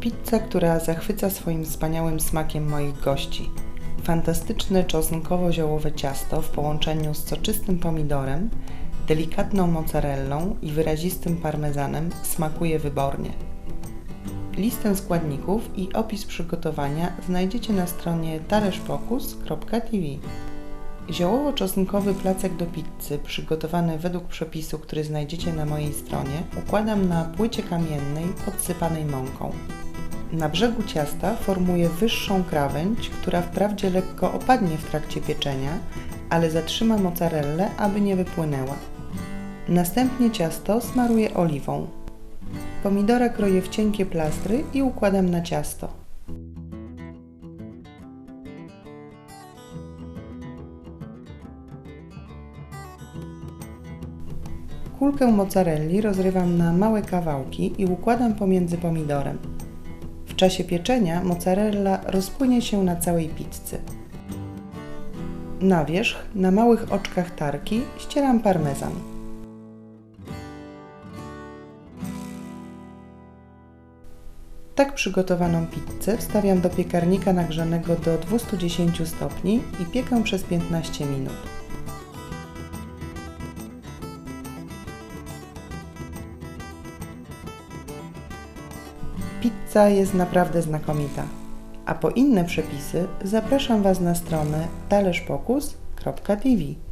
Pizza, która zachwyca swoim wspaniałym smakiem moich gości. Fantastyczne czosnkowo-ziołowe ciasto w połączeniu z soczystym pomidorem, delikatną mozzarellą i wyrazistym parmezanem smakuje wybornie. Listę składników i opis przygotowania znajdziecie na stronie talerzokus.tv. Ziołowo-czosnkowy placek do pizzy, przygotowany według przepisu, który znajdziecie na mojej stronie, układam na płycie kamiennej podsypanej mąką. Na brzegu ciasta formuję wyższą krawędź, która wprawdzie lekko opadnie w trakcie pieczenia, ale zatrzyma mozzarellę, aby nie wypłynęła. Następnie ciasto smaruję oliwą. Pomidora kroję w cienkie plastry i układam na ciasto. Kulkę mozzarelli rozrywam na małe kawałki i układam pomiędzy pomidorem. Czasie pieczenia mozzarella rozpłynie się na całej pizzy. Na wierzch, na małych oczkach tarki, ścieram parmezan. Tak przygotowaną pizzę wstawiam do piekarnika nagrzanego do 210 stopni i piekę przez 15 minut. Pizza jest naprawdę znakomita. A po inne przepisy zapraszam Was na stronę talerzpokus.tv.